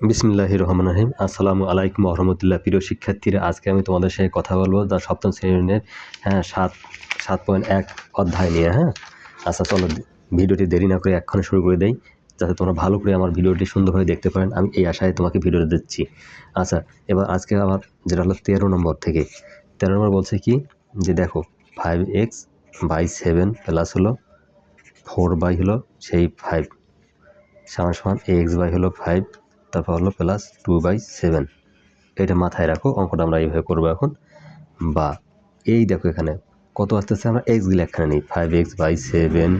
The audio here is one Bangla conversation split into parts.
বিসমিল্লাহ রহমান রহিম। আসসালামু আলাইকুম রহমতুল্লাহ। প্রিয় শিক্ষার্থীরা, আজকে আমি তোমাদের সাথে কথা বলব যা সপ্তম শ্রেণির হ্যাঁ সাত সাত পয়েন্ট এক অধ্যায় নিয়ে হ্যাঁ? আচ্ছা চলো ভিডিওটি দেরি না করে এক্ষণে শুরু করে দেই, যাতে তোমরা ভালো করে আমার ভিডিওটি সুন্দরভাবে দেখতে পারেন। আমি এই আশায় তোমাকে ভিডিওটা দিচ্ছি। আচ্ছা এবার আজকে আমার যেটা হলো তেরো নম্বর থেকে। তেরো নম্বর বলছে কি? যে দেখো five x by seven plus হলো ফোর বাই হলো সেই ফাইভ সমান সমান এক্স বাই হলো ফাইভ তারপর হলো প্লাস টু বাই সেভেন এটা মাথায় রাখো, অঙ্কটা আমরা এইভাবে করব এখন। বা এই দেখো এখানে কত আসতেছে আমরা এক্সগুলো এখানে নিই। ফাইভ এক্স বাই সেভেন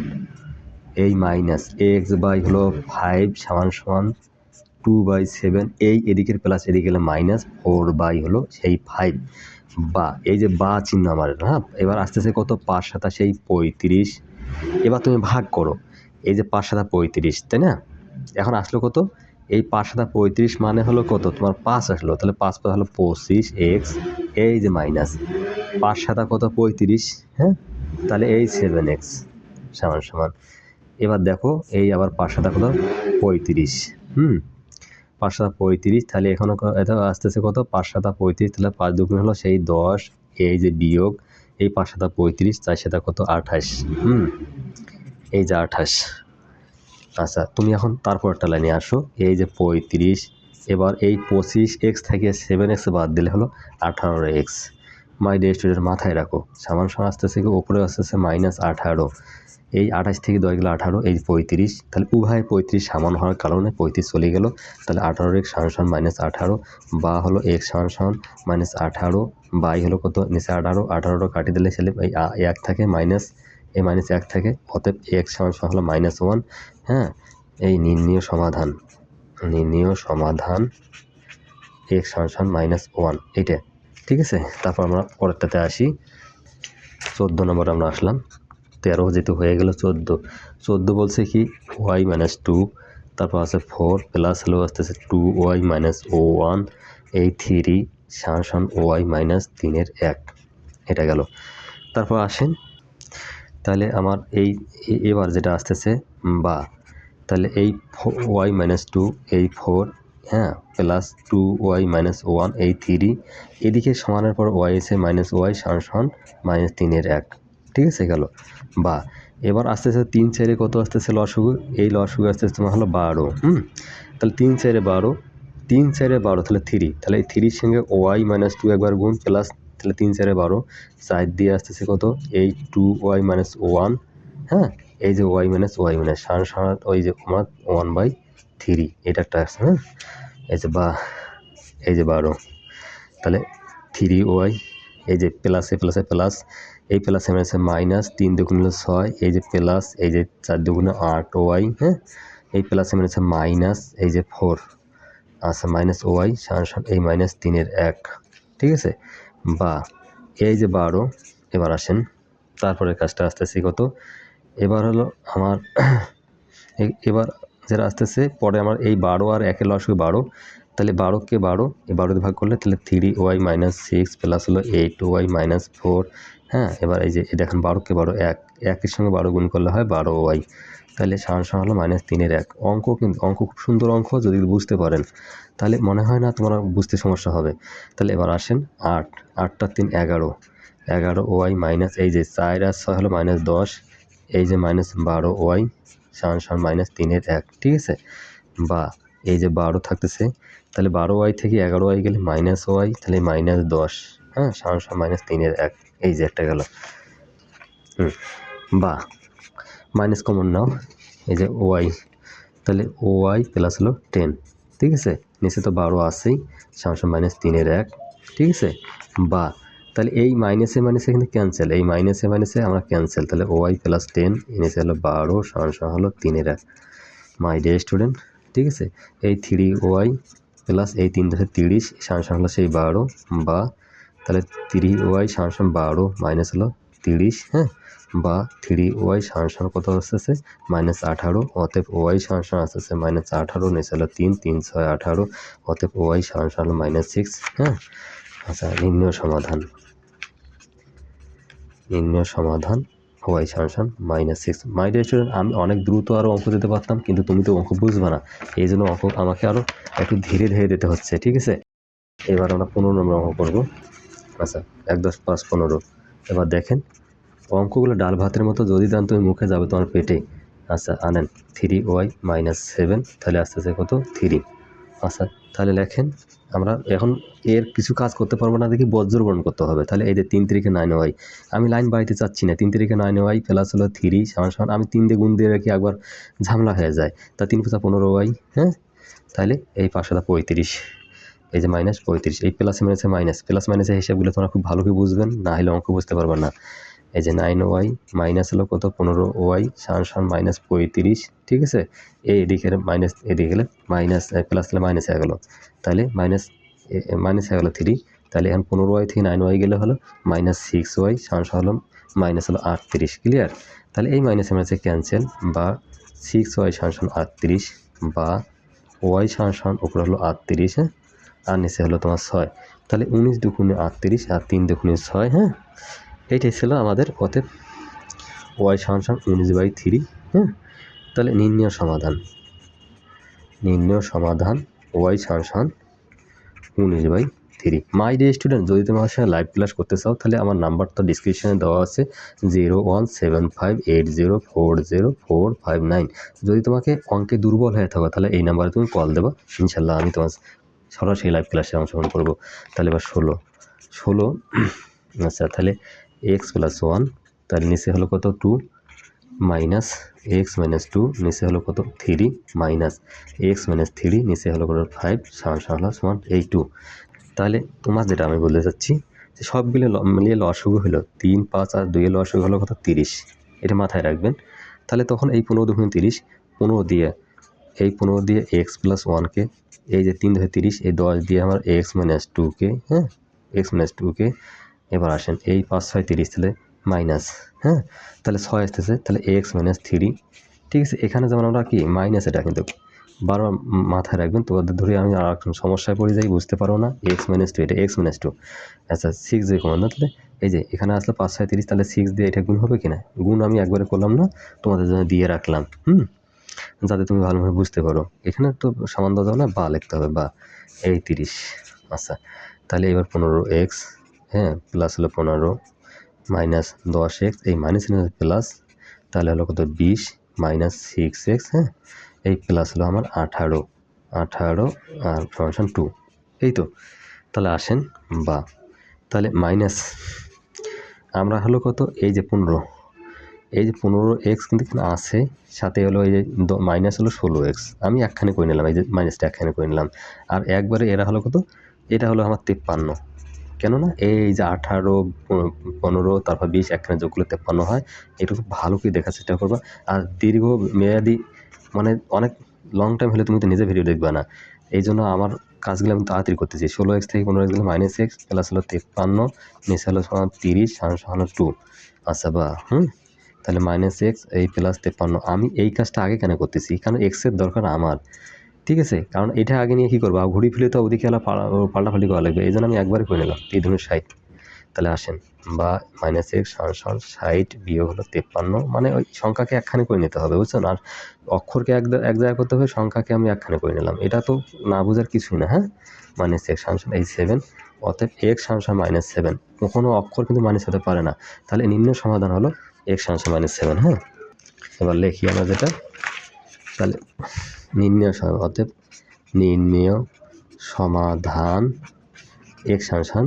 এই মাইনাস এক্স বাই হলো ফাইভ সমান সমান টু বাই সেভেন এই এদিকের প্লাস এদিকে গেলে মাইনাস ফোর বাই হলো সেই ফাইভ বা এই যে বা চিহ্ন আমার হ্যাঁ? এবার আসতেছে কত? পাঁচ সাতা সেই পঁয়ত্রিশ। এবার তুমি ভাগ করো, এই যে পাঁচ সাতা পঁয়ত্রিশ, তাই না? এখন আসলো কত? এই পাঁচ পঁয়ত্রিশ মানে হলো কত? তোমার পাঁচ আসলো। তাহলে পাঁচ পাঁচ হলো পঁচিশ এক্স এই যে মাইনাস পাঁচ সাতা কত? পঁয়ত্রিশ হ্যাঁ? তাহলে এই সেভেন এক্স সমান সমান। এবার দেখো, এই আবার পাঁচ সাতা কত? পঁয়ত্রিশ, হুম? পাঁচ সাতা পঁয়ত্রিশ, তাহলে এখনও আসতেছে কত? পাঁচ সাতা পঁয়ত্রিশ, তাহলে পাঁচ দুগুণ হলো সেই দশ, এই যে বিয়োগ, এই পাঁচ সাতা পঁয়ত্রিশ চার সাতা কত? আঠাশ, হুম? এই যে আঠাশ আচ্ছা তুমি এখন তারপর একটা লাইনে আসো। এই যে পঁয়ত্রিশ, এবার এই পঁচিশ এক্স থেকে সেভেন এক্স বাদ দিলে হলো আঠারো এক্স মাই ডে স্টুডেন্ট মাথায় রাখো, সামান সমান আসতেছে কি উপরে আসতেছে মাইনাস আঠারো। এই আঠাশ থেকে দশ গেলো আঠারো, এই পঁয়ত্রিশ, তাহলে উভয় পঁয়ত্রিশ সামান হওয়ার কারণে পঁয়ত্রিশ চলে গেল। তাহলে আঠারো এক্স সামান সমান মাইনাস আঠারো, বা হলো এক্স সামান সমান মাইনাস আঠারো, বাই হলো কত, নিচে আঠারো, আঠারোটা কাটি দিলে ছেলে এই এক থাকে মাইনাস এই মাইনাস এক থাকে, অতএব এক্স সমান সমান হলো মাইনাস ওয়ান হ্যাঁ? এই নির্ণীয় সমাধান নির্ণীয় সমাধান এক্স সমান সমান মাইনাস ওয়ান এইটা। ঠিক আছে? তারপর আমরা পরেরটাতে আসি। চোদ্দ নম্বর আমরা আসলাম। তেরো যেহেতু হয়ে গেল চোদ্দ। চোদ্দ বলছে কি? ওয়াই মাইনাস টু তারপর আছে ফোর প্লাস হলো আসতেছে টু ওয়াই মাইনাস ও ওয়ান এই থ্রি সমান সমান ওয়াই মাইনাস তিনের এক। এটা গেল। তারপর আসেন তাহলে আমার এই এবার যেটা আসতেছে বা, তাহলে এই ওয়াই মাইনাস টু এই ফোর হ্যাঁ plus two y minus one এই থ্রি এদিকে সমানের পর ওয়াই এসে মাইনাস ওয়াই সমান সমান মাইনাস তিনের এক, ঠিক আছে গেল? বা, এবার আসতেছে তিন চারে কত আসতেছে লসগু এই লসগু আসতেছে তোমার হলো বারো, হুম? তাহলে তিন চারে বারো, তিন চারে বারো, তাহলে থ্রি তাহলে এই থ্রির সঙ্গে ওয়াই মাইনাস টু একবার গুণ প্লাস তাহলে তিন চারে বারো। চার দিয়ে আসতেছে কত? এই টু ওয়াই মাইনাস ওয়ান হ্যাঁ? এই যে ওয়াই মাইনাস ওয়াই মাইনাস সাড়ে সাড়ে ওই যে আমার ওয়ান বাই থ্রি, এটা একটা আছে হ্যাঁ? এই যে বা, এই যে বারো। তাহলে থ্রি ওয়াই, এই যে প্লাসে প্লাসে প্লাস, এই প্লাসে মানে মাইনাস তিন দুগুণে ছয়, এই যে প্লাস, এই যে চার দুগুণে আট ওয়াই হ্যাঁ? এই প্লাসে মানে মাইনাস, এই যে ফোর আচ্ছা মাইনাস ওয়াই, সাড়ে এই মাইনাস তিনের এক, ঠিক আছে? বা এই যে বারো, এবার আসেন। তারপরে কাজটা আসতেছি কত? এবার হলো আমার এবার যেটা আসতেছে, পরে আমার এই বারো আর একের লসকে বারো। তাহলে বারোকে বারো, এই বারোতে ভাগ করলে তাহলে three y minus six plus হলো এইট ওয়াই মাইনাস ফোর হ্যাঁ এবার এই যে দেখেন বারোকে বারো, এক, একের সঙ্গে বারো গুণ করলে হয় বারো ওয়াই তাহলে সান হলো মাইনাস তিনের এক। অঙ্ক কিন্তু, অঙ্ক খুব সুন্দর অঙ্ক, যদি বুঝতে পারেন। তাহলে মনে হয় না তোমার বুঝতে সমস্যা হবে। তাহলে এবার আসেন আট। আটটা তিন এগারো। এগারো ওয়াই মাইনাস এই যে চার আর ছয় হলো মাইনাস দশ। এই যে মাইনাস বারো ওয়াই সান মাইনাস তিনের এক। ঠিক আছে? বা এই যে বারো থাকতেছে, তাহলে বারো ওয়াই থেকে এগারো ওয়াই গেলে মাইনাস ওয়াই, তাহলে মাইনাস দশ। হ্যাঁ সান মাইনাস তিনের এক। এই যে একটা গেল। হুম, বা মাইনাস কমন নাও, এই যে ওয়াই, তাহলে ওয়াই প্লাস হলো টেন, ঠিক আছে? নিচে তো বারো আসেই সামসাম মাইনাস তিনের এক, ঠিক আছে? বা, তাহলে এই মাইনাসে মাইনাসে কিন্তু ক্যান্সেল এই মাইনাসে মাইনাসে আমরা ক্যান্সেল তাহলে ওয়াই প্লাস টেন, নিচে হলো বারো সামসাম হলো তিনের এক মাই ডে স্টুডেন্ট ঠিক আছে? এই থ্রি ওয়াই প্লাস এই তিন দশে তিরিশ সামসাম হলো সেই বারো, বা, তাহলে থ্রি ওয়াই সামসাম বারো, মাইনাস হলো তিরিশ হ্যাঁ? বা থ্রি ওয়াই সামসাম কত আসতেছে? মাইনাস আঠারো, অতএব ওয়াই সামসাম আসতেছে মাইনাস আঠারো, নিচে হলো তিন তিন ছয় আঠারো, অতএব ওয়াই হলো মাইনাস সিক্স হ্যাঁ? আচ্ছা নির্ণয় সমাধান। নির্ণয় সমাধান, ওয়াই সমান মাইনাস সিক্স। মাই স্টুডেন্ট, আমি অনেক দ্রুত আরও অঙ্ক দিতে পারতাম, কিন্তু তুমি তো অঙ্ক বুঝবে না। এই জন্য অঙ্ক আমাকে আরও একটু ধীরে ধীরে দিতে হচ্ছে, ঠিক আছে? এবার আমরা পনেরো নম্বর অঙ্ক করব। আচ্ছা এক দশ পাঁচ পনেরো। এবার দেখেন অঙ্কগুলো ডাল ভাতের মতো যদি দেন, তুমি মুখে যাবে তোমার পেটে। আচ্ছা আনেন। থ্রি ওয়াই মাইনাস সেভেন তাহলে আস্তে আস্তে কত? থ্রি আচ্ছা তাহলে লেখেন, আমরা এখন এর কিছু কাজ করতে পারব না, দেখি বজ্র বর্ণ করতে হবে। তাহলে এই যে তিন তারিখে নাইন ওয়াই আমি লাইন বাড়িতে চাচ্ছি না। তিন তারিখে নাইন ওয়াই প্লাস হলো থ্রি সমান সামান, আমি তিন দিয়ে গুণ দিয়ে রাখি, একবার ঝামেলা হয়ে যায়। তা তিন পাঁচা পনেরো ওয়াই হ্যাঁ? তাহলে এই পাঁচশোটা পঁয়ত্রিশ, এই যে মাইনাস পঁয়ত্রিশ, এই প্লাস মাইনাসে মাইনাস প্লাস মাইনাসের হিসাবগুলো তোমরা খুব ভালো করে বুঝবেন, না হলে অঙ্ক বুঝতে পারবে না। এই যে নাইন ওয়াই মাইনাস হলো কত? পনেরো ওয়াই সান সান মাইনাস পঁয়ত্রিশ, ঠিক আছে? এই এদিকে মাইনাস এদিকে গেলে মাইনাস প্লাস হলে মাইনাস হয়ে গেলো। তাহলে মাইনাস মাইনাস হয়ে গেলো থ্রি তাহলে এখন পনেরো ওয়াই থেকে নাইন ওয়াই গেলে হলো মাইনাস সিক্স ওয়াই সান হলো মাইনাস হলো আটত্রিশ ক্লিয়ার তাহলে এই মাইনাসে মাইনাসে ক্যান্সেল বা সিক্স ওয়াই সান সান আটত্রিশ বা ওয়াই সান সান উপরে হলো আটত্রিশ হ্যাঁ? আর নিচে হলো তোমার ছয়। তাহলে উনিশ দুগুণে আটত্রিশ আর তিন দুগুণে ছয় হ্যাঁ? এইটাই ছিল আমাদের অতএব ওয়াই সমান সমান উনিশ বাই থ্রি হ্যাঁ? তাহলে নির্ণয় সমাধান। নির্ণয় সমাধান ওয়াই সমান সমান উনিশ by three. My dear student, যদি তুমি আমার সঙ্গে লাইভ ক্লাস করতে চাও, তাহলে আমার নাম্বার তো ডিসক্রিপশনে দেওয়া আছে zero one seven five eight zero four zero four five nine যদি তোমাকে অঙ্কে দুর্বল হয়ে থাকো, তাহলে এই নাম্বারে তুমি কল দেবা। ইনশাল্লাহ আমি তোমার সরাসরি লাইভ ক্লাসে অংশগ্রহণ করব। তাহলে এবার ষোলো। ষোলো আচ্ছা তাহলে এক্স প্লাস ওয়ান তার নিচে হলো কত? Two minus x minus two নিচে হলো কত? Three minus x minus three নিচে হলো কত? ফাইভ সমান সমান সমান এই টু তাহলে তোমার যেটা আমি বলতে চাচ্ছি, যে সবগুলো মিলিয়ে লসগু হলো, তিন, পাঁচ আর দুইয়ে লসগু হলো কত? তিরিশ। এটা মাথায় রাখবেন। তাহলে তখন এই পনেরো দুগুণ তিরিশ, পনেরো দিয়ে, এই পনেরো দিয়ে এক্স প্লাস ওয়ানকে এই যে তিন ধরে তিরিশ, এই দশ দিয়ে আমার এক্স মাইনাস টুকে হ্যাঁ? এক্স মাইনাস টুকে এবার আসেন এই পাঁচ ছয় তিরিশ তাহলে মাইনাস হ্যাঁ? তাহলে ছয় আসতেছে, তাহলে এক্স মাইনাস থ্রি ঠিক আছে? এখানে যেমন আমরা কি মাইনাস এটা কিন্তু বারবার মাথায় রাখবেন তোমাদের ধরে আমি আর সমস্যায় পড়ে যাই, বুঝতে পারো না এক্স মাইনাস টু এটা এক্স মাইনাস টু আচ্ছা সিক্স দিয়ে কমান না তাহলে এই যে এখানে আসলে পাঁচ ছয় তিরিশ, তাহলে সিক্স দিয়ে এটা গুণ হবে কিনা? গুণ আমি একবারে করলাম না, তোমাদের জন্য দিয়ে রাখলাম, হুম? যাতে তুমি ভালোভাবে বুঝতে পারো। এখানে তো সামান্য যাবে না, বা লিখতে হবে, বা, এই তিরিশ আচ্ছা তাহলে এবার পনেরো এক্স হ্যাঁ প্লাস হলো পনেরো মাইনাস দশ এক্স এই মাইনাস প্লাস তাহলে হলো কত? বিশ মাইনাস সিক্স এক্স হ্যাঁ? এই প্লাস হলো আমার আঠারো আঠারো আর ফাংশন টু এই তো। তাহলে আসেন বা, তাহলে মাইনাস আমরা হলো কত? এই যে পনেরো, এই যে পনেরো এক্স কিন্তু এখানে আছে, সাথে হলো এই যে মাইনাস হলো ষোলো এক্স আমি একখানে করে নিলাম, এই যে মাইনাসটা একখানে করে নিলাম, আর একবারে এরা হলো কত? এটা হলো আমার তিপ্পান্ন কেননা এই যে আঠারো, পনেরো, তারপর বিশ, একখানে যোগ করলে তেপ্পান্ন হয় খুব ভালো করে দেখার চেষ্টা করবা। আর দীর্ঘ মেয়াদি মানে অনেক লং টাইম হলে তুমি তো নিজে ভিডিও দেখবে না। এই জন্য আমার কাজগুলো আমি তাড়াতাড়ি করতেছি। ষোলো এক্স থেকে পনেরো এক্স গেলে মাইনাস এক্স প্লাস হলো তেপ্পান্ন, নিচে হলো সমান তিরিশ সামনে টু আচ্ছা বা, হুম? তাহলে মাইনাস এক্স এই প্লাস তেপ্পান্ন। আমি এই কাজটা আগে কেন করতেছি? কারণ এক্সের দরকার আমার। ঠিক আছে, কারণ এটা আগে নিয়ে কী করব? ঘুরি ফিরে তো ওদিকে এলা পাল্টাপাল্টি করা লাগবে। এই জন্য আমি একবারই করে নিলাম। এই ধরুন ষাট। তাহলে আসেন। বা মাইনাস এক্স সমান ষাট বিয়োগ হলো তেপ্পান্ন। মানে ওই সংখ্যাকে একখানে করে নিতে হবে, বুঝছেন? আর অক্ষরকে এক এক জায়গায় করতে হবে, সংখ্যাকে আমি একখানে করে নিলাম। এটা তো না বোঝার কিছুই না হ্যাঁ? মাইনাস এক্স সমান এই সেভেন অতএব এক্স সমান মাইনাস সেভেন কোনো অক্ষর কিন্তু মাইনাস হতে পারে না। তাহলে নিম্ন সমাধান হলো এক্স সমান মাইনাস সেভেন হ্যাঁ? এবার লিখি আমরা যেটা। তাহলে নির্ণয় অতএব নির্ণয় সমাধান এক্স সমান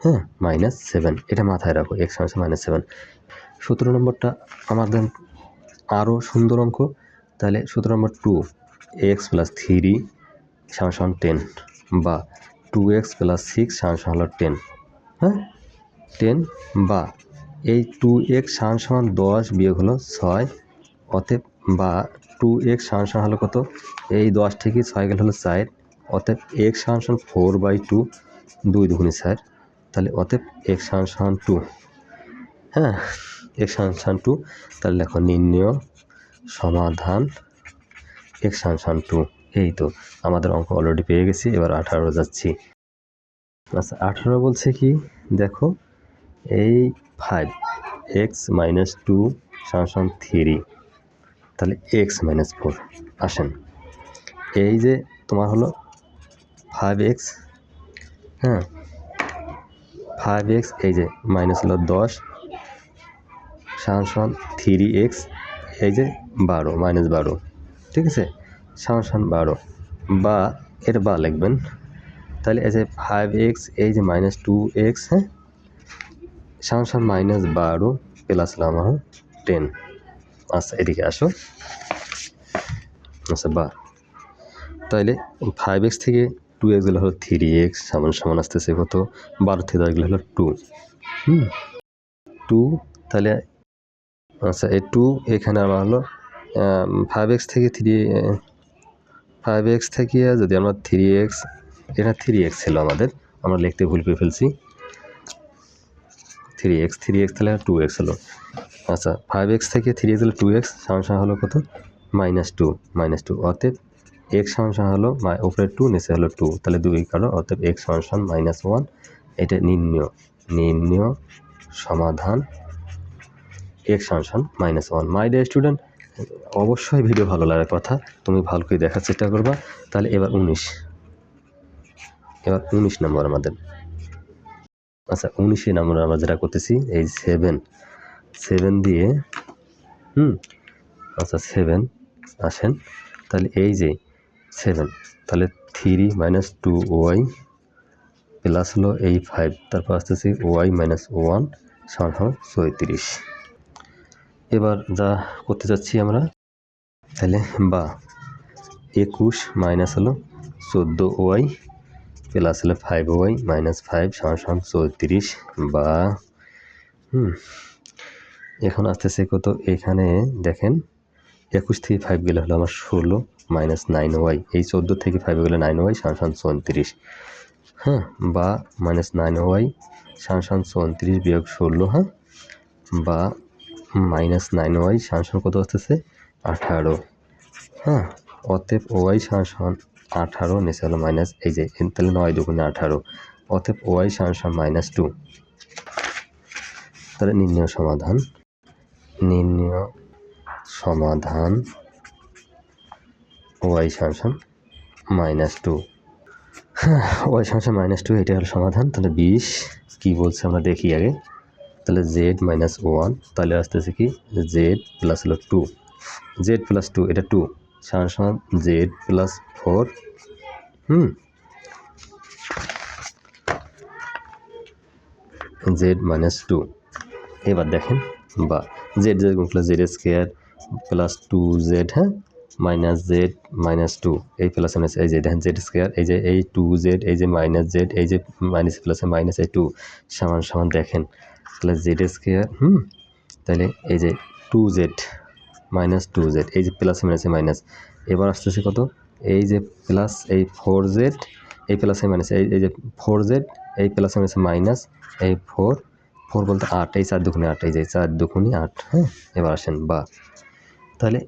হ্যাঁ মাইনাস সেভেন এটা মাথায় রাখো এক্স সমান মাইনাস সেভেন সতেরো নম্বরটা আমাদের আরও সুন্দর অঙ্ক, তাহলে সতেরো number two x plus three সমান টেন বা টু এক্স প্লাস সিক্স সমান হলো টেন হ্যাঁ? টেন বা এই টু এক্স সমান সমান দশ বিয়োগ হলো ছয়, অতএব বা টু এক্স সানসান হলো কত? এই দশ থেকে ছয় গেল হলো চার, অতএব এক্স সমান ফোর বাই টু দুই দুগুণে চার, তাহলে অতএব এক্স সমান টু হ্যাঁ? এক্স সমান টু তাহলে দেখো নির্ণয় সমাধান এক্স সমান টু এই তো আমাদের অঙ্ক অলরেডি পেয়ে গেছি, এবার আঠারো যাচ্ছি। আচ্ছা আঠারো বলছে কি? দেখো, এই ফাইভ এক্স মাইনাস টু সমান থ্রি তাহলে এক্স মাইনাস ফোর আসেন। এই যে তোমার হলো ফাইভ এক্স হ্যাঁ? ফাইভ এক্স এই যে মাইনাস হলো দশ সমান থ্রি এক্স এই যে বারো মাইনাস বারো, ঠিক আছে? সমান বারো। বা এর বা লিখবেন। তাহলে এই যে ফাইভ এক্স এই যে মাইনাস টু এক্স হ্যাঁ? সমান মাইনাস বারো প্লাস আমার টেন আচ্ছা এদিকে আসো আচ্ছা বা। তাইলে ফাইভ এক্স থেকে টু এক্স গেলে হলো থ্রি এক্স সমান সমান আসতেছে কত? বারো থেকে দশ গেলে হলো টু হুম টু তাহলে আচ্ছা এই টু এখানে আমার হলো ফাইভ এক্স থেকে থ্রি ফাইভ এক্স থেকে যদি আমরা থ্রি এক্স এটা থ্রি এক্স ছিল আমাদের, আমরা লিখতে ভুল করে ফেলছি। থ্রি এক্স থ্রি এক্স তাহলে টু এক্স হলো। আচ্ছা ফাইভ এক্স থেকে থ্রি এক্স হলো টু এক্স সমান হলো কত? মাইনাস টু মাইনাস টু অর্থাৎ এক্স সমান হলো উপরে টু নিচে হলো টু তাহলে দুই কারও অর্থাৎ এক্স সমান মাইনাস ওয়ান এটা নির্ণয় নির্ণয় সমাধান এক্স সমান minus one my dear student অবশ্যই ভিডিও ভালো লাগার কথা, তুমি ভালো করে দেখার চেষ্টা করবা, তাহলে এবার উনিশ এবার উনিশ নম্বর আমাদের। আচ্ছা উনিশে নম্বর আমরা যেটা করতেছি, এই সেভেন সেভেন দিয়ে, হুম আচ্ছা সেভেন আসেন। তাহলে এই যে সেভেন তাহলে three minus two y plus হলো এই ফাইভ তারপর আসতেছি ওয়াই মাইনাস ওয়ান সমান চৌত্রিশ এবার যা করতে যাচ্ছি আমরা, তাহলে বা একুশ মাইনাস হলো চোদ্দ ওয়াই প্লাস হলো ফাইভ ওয়াই মাইনাস ফাইভ সমান সমান চৌত্রিশ বা, হুম এখন আসতেছে কত? এখানে দেখেন, একুশ থেকে ফাইভ গেলে হলো আমার ষোলো মাইনাস নাইন ওয়াই এই চোদ্দ থেকে ফাইভ গেলে নাইন ওয়াই সমান চৌত্রিশ। হ্যাঁ বা মাইনাস নাইন ওয়াই সমান চৌত্রিশ বিয়োগ ষোলো হ্যাঁ? বা মাইনাস নাইন ওয়াই সমান কত আসতেছে? আঠারো। হ্যাঁ অতএব ওয়াই সমান আঠারো, নিচে হলো মাইনাস এই যে তাহলে নয় দুগুণে আঠারো। অতএব ওয়াই সমান মাইনাস টু তাহলে নির্ণয় সমাধান। নির্ণয়, সমাধান ওয়াই সমান মাইনাস টু হ্যাঁ ওয়াই সমান মাইনাস টু এটা হলো সমাধান। তাহলে বিশ, কী বলছে আমরা দেখি আগে। তাহলে জেড মাইনাস ওয়ান তাহলে আসতেছে কি? জেড প্লাস হলো টু জেড প্লাস টু এটা টু সমান জেড প্লাস ফোর হুম। জেড মাইনাস টু এবার দেখেন, বা জেড জেড গুণ plus z square plus two z হ্যাঁ মাইনাস জেড মাইনাস টু এই প্লাস মাইনাস এই যে দেখেন জেড স্কোয়ার এই যে এই টু জেড এই যে মাইনাস জেড এই যে মাইনাস প্লাস মাইনাস এই টু সমান সমান দেখেন। তাহলে জেড স্কোয়ার হুম? তাহলে এই যে two z minus two z এই যে প্লাস মাইনাসে মাইনাস এবার আসতেছে কত? এই যে প্লাস এই ফোর জেড এই প্লাসে মাইনাস এই যে ফোর জেড এই প্লাসে মাইনাসে মাইনাস এই ফোর ফোর বলতে আট এই চার দুগুণে আট এই চার দুগুণে আট হ্যাঁ? এবার আসেন, বা। তাহলে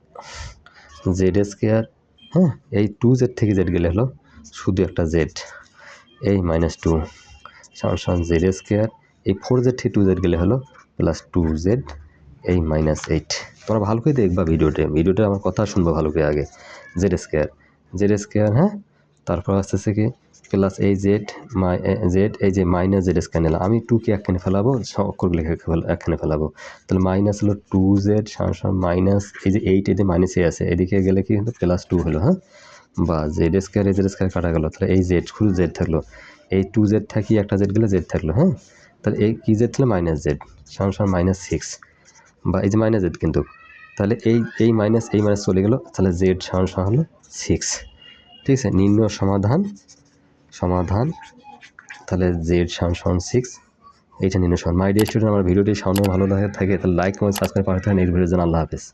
জেড স্কোয়ার হ্যাঁ? এই টু জেড থেকে জেড গেলে হলো শুধু একটা জেড এই মাইনাস টু সমান সমান জেড স্কোয়ার এই ফোর জেড থেকে টু জেড গেলে হলো প্লাস টু জেড এই মাইনাস এইট তোমরা ভালো করে দেখবা ভিডিওটা ভিডিওটা আমার কথা শুনব ভালো করে আগে। জেড স্কোয়ার জেড স্কোয়ার হ্যাঁ? তারপর আসতেছে কি? প্লাস এই জেড মাই জেড এই যে মাইনাস জেড স্কোয়ার নিলাম আমি টুকে একখানে ফেলাবো অক্ষরগুলো একখানে ফেলাবো। তাহলে মাইনাস হলো টু জেড সমান মাইনাস এই যে এইট এতে মাইনাস এ আছে, এদিকে গেলে কি কিন্তু প্লাস টু হলো হ্যাঁ? বা জেড স্কোয়ার এই জেড স্কোয়ার কাটা গেলো, তাহলে এই জেড শুধু জেড থাকল। এই টু জেড থাকি, একটা জেড গেলে জেড থাকল হ্যাঁ? তাহলে এই কি জেড থাকলে? মাইনাস জেড সমান মাইনাস সিক্স বা এই যে মাইনাস জেড কিন্তু, তাহলে এই এই মাইনাস এই মাইনাস চলে গেলো, তাহলে জেড সমান হলো সিক্স ঠিক আছে? নিম্ন সমাধান সমাধান। তাহলে জেড সমান সিক্স, এইটা নিন মাই ডিয়ার স্টুডেন্ট আমার ভিডিওটি সামনে ভালো লাগে, থাকে তাহলে লাইক কমেন্ট সাবস্ক্রাইব পাঠাতে ভিডিওর জন্য আল্লাহ হাফেজ।